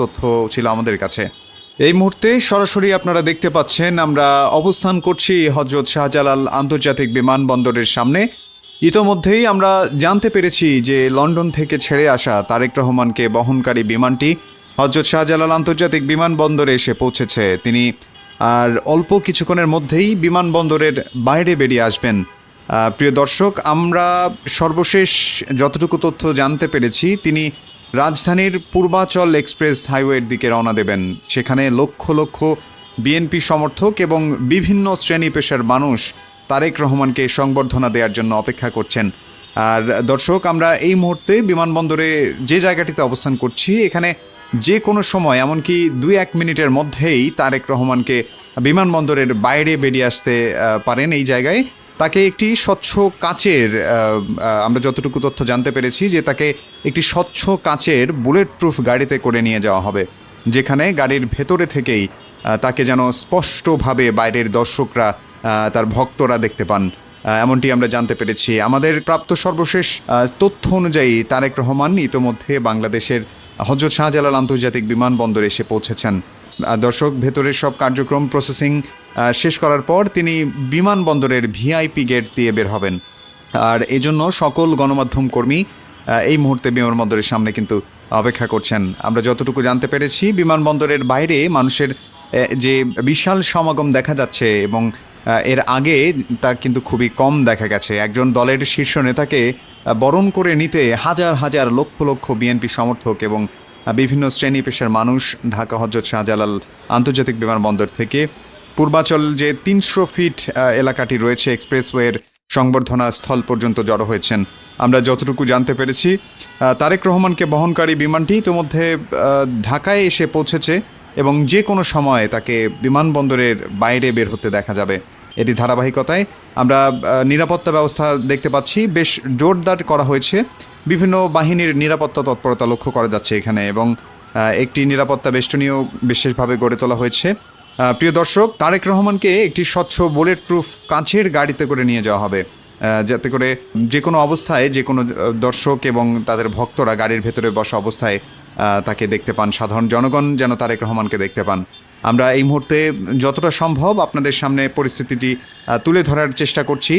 তথ্য ছিল আমাদের কাছে। এই মুহূর্তে সরাসরি আপনারা দেখতে পাচ্ছেন, আমরা অবস্থান করছি হজরত শাহজালাল আন্তর্জাতিক বিমানবন্দরের সামনে। ইতোমধ্যেই আমরা জানতে পেরেছি যে লন্ডন থেকে ছেড়ে আসা তারেক রহমানকে বহনকারী বিমানটি হজরত শাহজালাল আন্তর্জাতিক বিমানবন্দরে এসে পৌঁছেছে। তিনি আর অল্প কিছুক্ষণের মধ্যেই বিমানবন্দরের বাইরে বেরিয়ে আসবেন। প্রিয় দর্শক, আমরা সর্বশেষ যতটুকু তথ্য জানতে পেরেছি, তিনি রাজধানীর পূর্বাচল এক্সপ্রেস হাইওয়ের দিকে রওনা দেবেন। সেখানে লক্ষ লক্ষ বিএনপি সমর্থক এবং বিভিন্ন শ্রেণি পেশার মানুষ তারেক রহমানকে সংবর্ধনা দেওয়ার জন্য অপেক্ষা করছেন। আর দর্শক, আমরা এই মুহূর্তে বিমানবন্দরে যে জায়গাটিতে অবস্থান করছি, এখানে যে কোনো সময়, এমনকি দুই এক মিনিটের মধ্যেই তারেক রহমানকে বিমানবন্দরের বাইরে বেরিয়ে আসতে পারেন এই জায়গায়। তাকে একটি স্বচ্ছ কাচের আমরা যতটুকু তথ্য জানতে পেরেছি যে তাকে একটি স্বচ্ছ কাচের বুলেট প্রুফ গাড়িতে করে নিয়ে যাওয়া হবে, যেখানে গাড়ির ভেতরে থেকেই তাকে যেন স্পষ্টভাবে বাইরের দর্শকরা তার ভক্তরা দেখতে পান। এমনটি আমরা জানতে পেরেছি। আমাদের প্রাপ্ত সর্বশেষ তথ্য অনুযায়ী তারেক রহমান ইতোমধ্যে বাংলাদেশের হজরত শাহজালাল আন্তর্জাতিক বিমানবন্দরে এসে পৌঁছেছেন। দর্শক, ভেতরের সব কার্যক্রম প্রসেসিং শেষ করার পর তিনি বিমানবন্দরের ভিআইপি গেট দিয়ে বের হবেন। আর এজন্য সকল গণমাধ্যম কর্মী এই মুহূর্তে বিমানবন্দরের সামনে কিন্তু অপেক্ষা করছেন। আমরা যতটুকু জানতে পেরেছি, বিমানবন্দরের বাইরে মানুষের যে বিশাল সমাগম দেখা যাচ্ছে এবং এর আগে তা কিন্তু খুবই কম দেখা গেছে। একজন দলের শীর্ষ নেতাকে বরণ করে নিতে হাজার হাজার লক্ষ লক্ষ বিএনপি সমর্থক এবং বিভিন্ন শ্রেণি পেশার মানুষ, ঢাকা হজরত শাহজালাল আন্তর্জাতিক বিমানবন্দর থেকে পূর্বাচল যে তিনশো ফিট এলাকাটি রয়েছে, এক্সপ্রেসওয়ের সংবর্ধনা স্থল পর্যন্ত জড়ো হয়েছেন। আমরা যতটুকু জানতে পেরেছি তারেক রহমানকে বহনকারী বিমানটি ইতোমধ্যে ঢাকায় এসে পৌঁছেছে এবং যে কোনো সময় তাকে বিমানবন্দরের বাইরে বের হতে দেখা যাবে। এটি ধারাবাহিকতায় আমরা নিরাপত্তা ব্যবস্থা দেখতে পাচ্ছি। বেশ জোরদার করা হয়েছে। বিভিন্ন বাহিনীর নিরাপত্তা তৎপরতা লক্ষ্য করা যাচ্ছে এখানে এবং একটি নিরাপত্তা বেষ্টনীয় বিশেষভাবে গড়ে তোলা হয়েছে। প্রিয় দর্শক, তারেক রহমানকে একটি স্বচ্ছ বুলেট প্রুফ কাঁচের গাড়িতে করে নিয়ে যাওয়া হবে। যাতে করে যে কোনো অবস্থায় যে কোনো দর্শক এবং তাদের ভক্তরা গাড়ির ভেতরে বসা অবস্থায় তাকে দেখতে পান, সাধারণ জনগণ যেন তারেক রহমানকে দেখতে পান। আমরা এই মুহূর্তে যতটা সম্ভব আপনাদের সামনে পরিস্থিতিটি তুলে ধরার চেষ্টা করছি।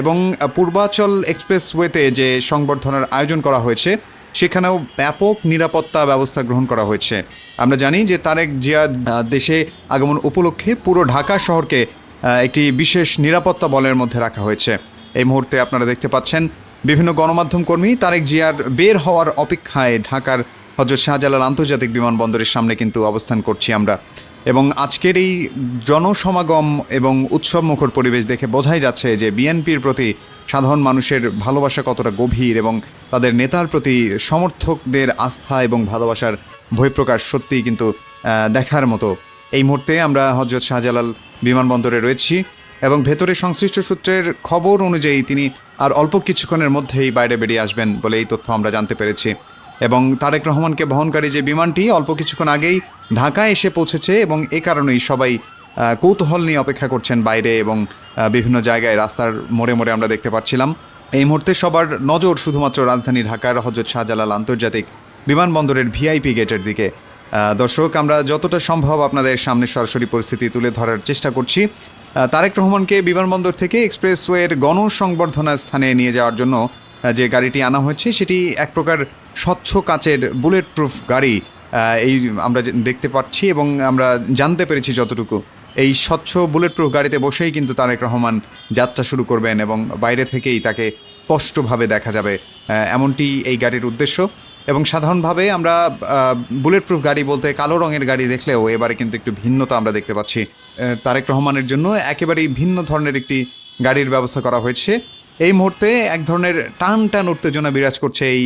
এবং পূর্বাচল এক্সপ্রেসওয়েতে যে সংবর্ধনার আয়োজন করা হয়েছে সেখানেও ব্যাপক নিরাপত্তা ব্যবস্থা গ্রহণ করা হয়েছে। আমরা জানি যে তারেক জিয়া দেশে আগমন উপলক্ষে পুরো ঢাকা শহরকে একটি বিশেষ নিরাপত্তা বলের মধ্যে রাখা হয়েছে। এই মুহূর্তে আপনারা দেখতে পাচ্ছেন বিভিন্ন গণমাধ্যম কর্মী তারেক জিয়ার বের হওয়ার অপেক্ষায় ঢাকার হজরত শাহজালাল আন্তর্জাতিক বিমানবন্দরের সামনে কিন্তু অবস্থান করছি আমরা। এবং আজকের এই জনসমাগম এবং উৎসব মুখর পরিবেশ দেখে বোঝাই যাচ্ছে যে বিএনপির প্রতি সাধারণ মানুষের ভালোবাসা কতটা গভীর এবং তাদের নেতার প্রতি সমর্থকদের আস্থা এবং ভালোবাসার বহিঃপ্রকাশ সত্যিই কিন্তু দেখার মতো। এই মুহূর্তে আমরা হজরত শাহজালাল বিমানবন্দরে রয়েছি এবং ভেতরে সংশ্লিষ্ট সূত্রের খবর অনুযায়ী তিনি আর অল্প কিছুক্ষণের মধ্যেই বাইরে বেরিয়ে আসবেন বলে এই তথ্য আমরা জানতে পেরেছি। এবং তারেক রহমানকে বহনকারী যে বিমানটি অল্প কিছুক্ষণ আগেই ঢাকায় এসে পৌঁছেছে এবং এ কারণেই সবাই কৌতূহল নিয়ে অপেক্ষা করছেন বাইরে এবং বিভিন্ন জায়গায় রাস্তার মোড়ে মোড়ে আমরা দেখতে পাচ্ছিলাম। এই মুহূর্তে সবার নজর শুধুমাত্র রাজধানী ঢাকার হজরত শাহজালাল আন্তর্জাতিক বিমানবন্দরের ভিআইপি গেটের দিকে। দর্শক, আমরা যতটা সম্ভব আপনাদের সামনে সরাসরি পরিস্থিতি তুলে ধরার চেষ্টা করছি। তারেক রহমানকে বিমানবন্দর থেকে এক্সপ্রেসওয়ের গণসংবর্ধনা স্থানে নিয়ে যাওয়ার জন্য যে গাড়িটি আনা হয়েছে, সেটি এক প্রকার স্বচ্ছ কাচের বুলেট প্রুফ গাড়ি এই আমরা দেখতে পাচ্ছি এবং আমরা জানতে পেরেছি যতটুকু। এই স্বচ্ছ বুলেট প্রুফ গাড়িতে বসেই কিন্তু তারেক রহমান যাত্রা শুরু করবেন এবং বাইরে থেকেই তাকে স্পষ্টভাবে দেখা যাবে এমনটি এই গাড়ির উদ্দেশ্য। এবং সাধারণভাবে আমরা বুলেট প্রুফ গাড়ি বলতে কালো রঙের গাড়ি দেখলেও এবারে কিন্তু একটু ভিন্নতা আমরা দেখতে পাচ্ছি তারেক রহমানের জন্য। একেবারেই ভিন্ন ধরনের একটি গাড়ির ব্যবস্থা করা হয়েছে। এই মুহূর্তে এক ধরনের টান টান উত্তেজনা বিরাজ করছে এই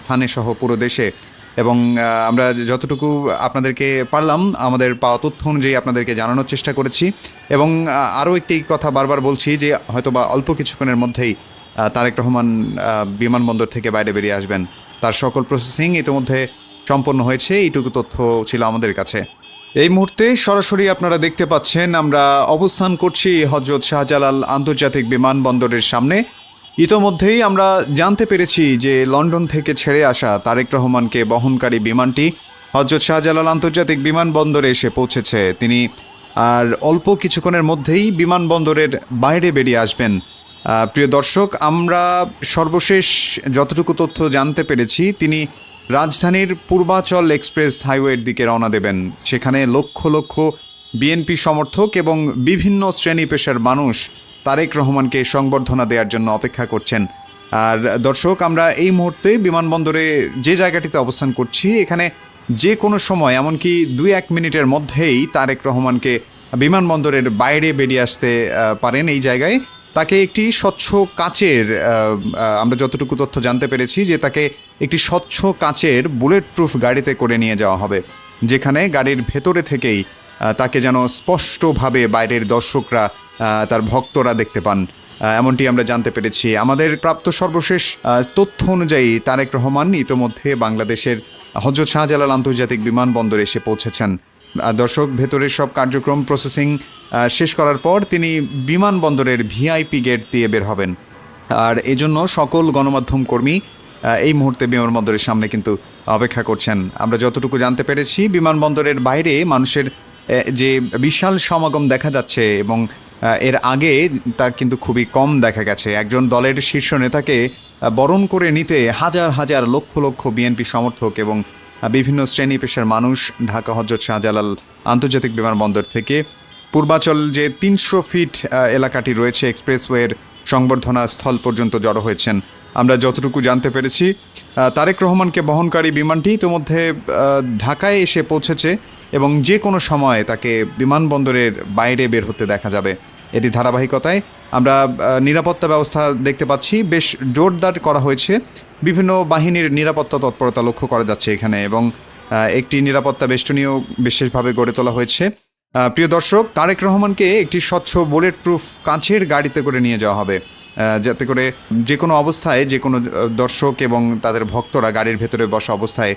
স্থানে সহ পুরো দেশে। এবং আমরা যতটুকু আপনাদেরকে পারলাম, আমাদের পাওয়া তথ্য অনুযায়ী আপনাদেরকে জানানোর চেষ্টা করেছি। এবং আরও একটি কথা বারবার বলছি যে, হয়তোবা অল্প কিছুক্ষণের মধ্যেই তারেক রহমান বিমানবন্দর থেকে বাইরে বেরিয়ে আসবেন। তার সকল প্রসেসিং ইতিমধ্যে সম্পন্ন হয়েছে, এইটুকু তথ্য ছিল আমাদের কাছে। এই মুহূর্তে সরাসরি আপনারা দেখতে পাচ্ছেন, আমরা অবস্থান করছি হজরত শাহজালাল আন্তর্জাতিক বিমানবন্দরের সামনে। ইতোমধ্যেই আমরা জানতে পেরেছি যে লন্ডন থেকে ছেড়ে আসা তারেক রহমানকে বহনকারী বিমানটি হজরত শাহজালাল আন্তর্জাতিক বিমানবন্দরে এসে পৌঁছেছে। তিনি আর অল্প কিছুক্ষণের মধ্যেই বিমানবন্দরের বাইরে বেরিয়ে আসবেন। প্রিয় দর্শক, আমরা সর্বশেষ যতটুকু তথ্য জানতে পেরেছি, তিনি রাজধানীর পূর্বাচল এক্সপ্রেস হাইওয়ের দিকে রওনা দেবেন। সেখানে লক্ষ লক্ষ বিএনপি সমর্থক এবং বিভিন্ন শ্রেণি পেশার মানুষ তারেক রহমানকে সংবর্ধনা দেওয়ার জন্য অপেক্ষা করছেন। আর দর্শক, আমরা এই মুহূর্তে বিমানবন্দরে যে জায়গাটিতে অবস্থান করছি, এখানে যে কোনো সময়, এমনকি দুই এক মিনিটের মধ্যেই তারেক রহমানকে বিমানবন্দরের বাইরে বেরিয়ে আসতে পারেন এই জায়গায়। তাকে একটি স্বচ্ছ কাচের আমরা যতটুকু তথ্য জানতে পেরেছি যে তাকে একটি স্বচ্ছ কাচের বুলেট প্রুফ গাড়িতে করে নিয়ে যাওয়া হবে, যেখানে গাড়ির ভেতরে থেকেই তাকে যেন স্পষ্টভাবে বাইরের দর্শকরা তার ভক্তরা দেখতে পান। এমনটি আমরা জানতে পেরেছি। আমাদের প্রাপ্ত সর্বশেষ তথ্য অনুযায়ী তারেক রহমান ইতোমধ্যে বাংলাদেশের হজরত শাহজালাল আন্তর্জাতিক বিমানবন্দরে এসে পৌঁছেছেন। দর্শক, ভেতরের সব কার্যক্রম প্রসেসিং শেষ করার পর তিনি বিমানবন্দরের ভিআইপি গেট দিয়ে বের হবেন। আর এজন্য সকল গণমাধ্যম কর্মী এই মুহূর্তে বিমানবন্দরের সামনে কিন্তু অপেক্ষা করছেন। আমরা যতটুকু জানতে পেরেছি, বিমানবন্দরের বাইরে মানুষের যে বিশাল সমাগম দেখা যাচ্ছে এবং এর আগে তা কিন্তু খুবই কম দেখা গেছে। একজন দলের শীর্ষ নেতাকে বরণ করে নিতে হাজার হাজার লক্ষ লক্ষ বিএনপি সমর্থক এবং বিভিন্ন শ্রেণি পেশার মানুষ ঢাকা হজরত শাহজালাল আন্তর্জাতিক বিমানবন্দর থেকে। পূর্বাচল যে তিনশো ফিট এলাকাটি রয়েছে, এক্সপ্রেসওয়ের সংবর্ধনা স্থল পর্যন্ত জড়ো হয়েছেন। আমরা যতটুকু জানতে পেরেছি তারেক রহমানকে বহনকারী বিমানটি ইতোমধ্যে ঢাকায় এসে পৌঁছেছে। এবং যে কোনো সময় তাকে বিমানবন্দরের বাইরে বের হতে দেখা যাবে। এটি ধারাবাহিকতায় আমরা নিরাপত্তা ব্যবস্থা দেখতে পাচ্ছি। বেশ জোরদার করা হয়েছে। বিভিন্ন বাহিনীর নিরাপত্তা তৎপরতা লক্ষ্য করা যাচ্ছে এখানে এবং একটি নিরাপত্তা বেষ্টনীয় বিশেষভাবে গড়ে তোলা হয়েছে। প্রিয় দর্শক, তারেক রহমানকে একটি স্বচ্ছ বুলেট প্রুফ কাঁচের গাড়িতে করে নিয়ে যাওয়া হবে। যাতে করে যে কোনো অবস্থায় যে কোনো দর্শক এবং তাদের ভক্তরা গাড়ির ভেতরে বসা অবস্থায়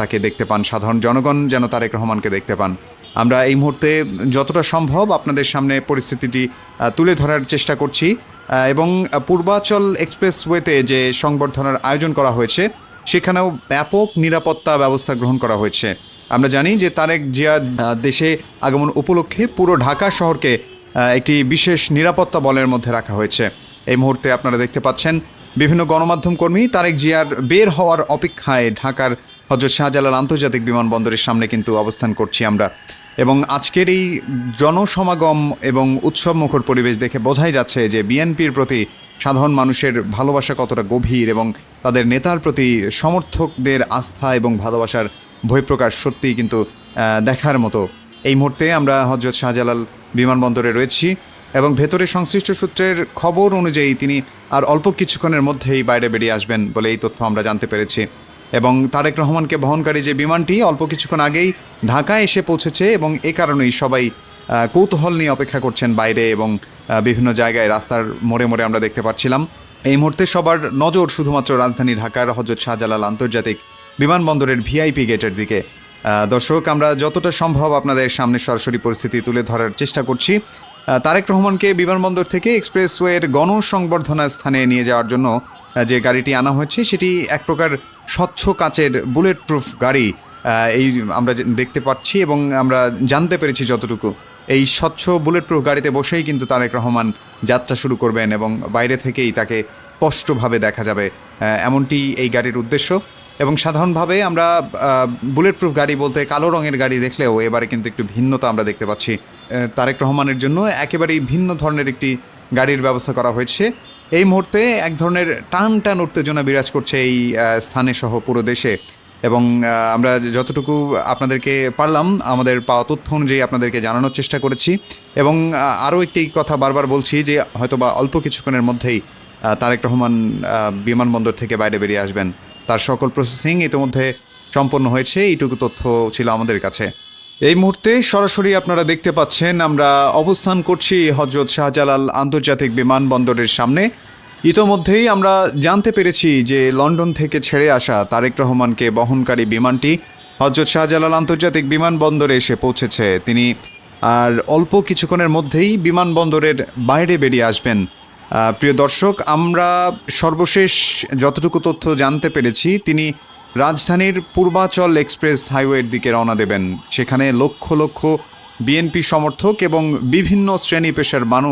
তাকে দেখতে পান। সাধারণ জনগণ যেন তারেক রহমানকে দেখতে পান। আমরা এই মুহূর্তে যতটা সম্ভব আপনাদের সামনে পরিস্থিতিটি তুলে ধরার চেষ্টা করছি। এবং পূর্বাচল এক্সপ্রেসওয়েতে যে সংবর্ধনার আয়োজন করা হয়েছে, সেখানেও ব্যাপক নিরাপত্তা ব্যবস্থা গ্রহণ করা হয়েছে। আমরা জানি যে তারেক জিয়া দেশে আগমন উপলক্ষে পুরো ঢাকা শহরকে একটি বিশেষ নিরাপত্তা বলের মধ্যে রাখা হয়েছে। এই মুহূর্তে আপনারা দেখতে পাচ্ছেন, বিভিন্ন গণমাধ্যম কর্মী তারেক জিয়ার বের হওয়ার অপেক্ষায় ঢাকার হজরত শাহজালাল আন্তর্জাতিক বিমানবন্দরের সামনে কিন্তু অবস্থান করছি আমরা। এবং আজকের এই জনসমাগম এবং উৎসব মুখর পরিবেশ দেখে বোঝাই যাচ্ছে যে বিএনপির প্রতি সাধারণ মানুষের ভালোবাসা কতটা গভীর এবং তাদের নেতার প্রতি সমর্থকদের আস্থা এবং ভালোবাসার বহিঃপ্রকাশ সত্যিই কিন্তু দেখার মতো। এই মুহূর্তে আমরা হজরত শাহজালাল বিমানবন্দরে রয়েছি এবং ভেতরে সংশ্লিষ্ট সূত্রের খবর অনুযায়ী তিনি আর অল্প কিছুক্ষণের মধ্যেই বাইরে বেরিয়ে আসবেন বলে এই তথ্য আমরা জানতে পেরেছি। এবং তারেক রহমানকে বহনকারী যে বিমানটি অল্প কিছুক্ষণ আগেই ঢাকায় এসে পৌঁছেছে এবং এ কারণেই সবাই কৌতূহল নিয়ে অপেক্ষা করছেন বাইরে এবং বিভিন্ন জায়গায় রাস্তার মোড়ে মোড়ে আমরা দেখতে পাচ্ছিলাম। এই মুহূর্তে সবার নজর শুধুমাত্র রাজধানী ঢাকার হজরত শাহজালাল আন্তর্জাতিক বিমানবন্দরের ভিআইপি গেটের দিকে। দর্শক, আমরা যতটা সম্ভব আপনাদের সামনে সরাসরি পরিস্থিতি তুলে ধরার চেষ্টা করছি। তারেক রহমানকে বিমানবন্দর থেকে এক্সপ্রেসওয়ের গণসংবর্ধনা স্থানে নিয়ে যাওয়ার জন্য যে গাড়িটি আনা হয়েছে, সেটি এক প্রকার স্বচ্ছ কাচের বুলেট প্রুফ গাড়ি এই আমরা দেখতে পাচ্ছি এবং আমরা জানতে পেরেছি যতটুকু। এই স্বচ্ছ বুলেট প্রুফ গাড়িতে বসেই কিন্তু তারেক রহমান যাত্রা শুরু করবেন এবং বাইরে থেকেই তাকে স্পষ্টভাবে দেখা যাবে এমনটি এই গাড়ির উদ্দেশ্য। এবং সাধারণভাবে আমরা বুলেট প্রুফ গাড়ি বলতে কালো রঙের গাড়ি দেখলেও এবারে কিন্তু একটু ভিন্নতা আমরা দেখতে পাচ্ছি তারেক রহমানের জন্য। একেবারেই ভিন্ন ধরনের একটি গাড়ির ব্যবস্থা করা হয়েছে। এই মুহূর্তে এক ধরনের টান টান উত্তেজনা বিরাজ করছে এই স্থানে সহ পুরো দেশে। এবং আমরা যতটুকু আপনাদেরকে পারলাম, আমাদের পাওয়া তথ্য অনুযায়ী আপনাদেরকে জানানোর চেষ্টা করেছি। এবং আরও একটি কথা বারবার বলছি যে, হয়তোবা অল্প কিছুক্ষণের মধ্যেই তারেক রহমান বিমানবন্দর থেকে বাইরে বেরিয়ে আসবেন। তার সকল প্রসেসিং ইতিমধ্যে সম্পন্ন হয়েছে, এইটুকু তথ্য ছিল আমাদের কাছে। এই মুহূর্তে সরাসরি আপনারা দেখতে পাচ্ছেন, আমরা অবস্থান করছি হজরত শাহজালাল আন্তর্জাতিক বিমানবন্দরের সামনে। ইতোমধ্যেই আমরা জানতে পেরেছি যে লন্ডন থেকে ছেড়ে আসা তারেক রহমানকে বহনকারী বিমানটি হজরত শাহজালাল আন্তর্জাতিক বিমানবন্দরে এসে পৌঁছেছে। তিনি আর অল্প কিছুক্ষণের মধ্যেই বিমানবন্দরের বাইরে বেরিয়ে আসবেন। প্রিয় দর্শক, আমরা সর্বশেষ যতটুকু তথ্য জানতে পেরেছি, তিনি রাজধানীর পূর্বাচল এক্সপ্রেস হাইওয়ের দিকে রওনা দেবেন। সেখানে লক্ষ লক্ষ বিএনপি সমর্থক এবং বিভিন্ন শ্রেণি পেশার মানুষ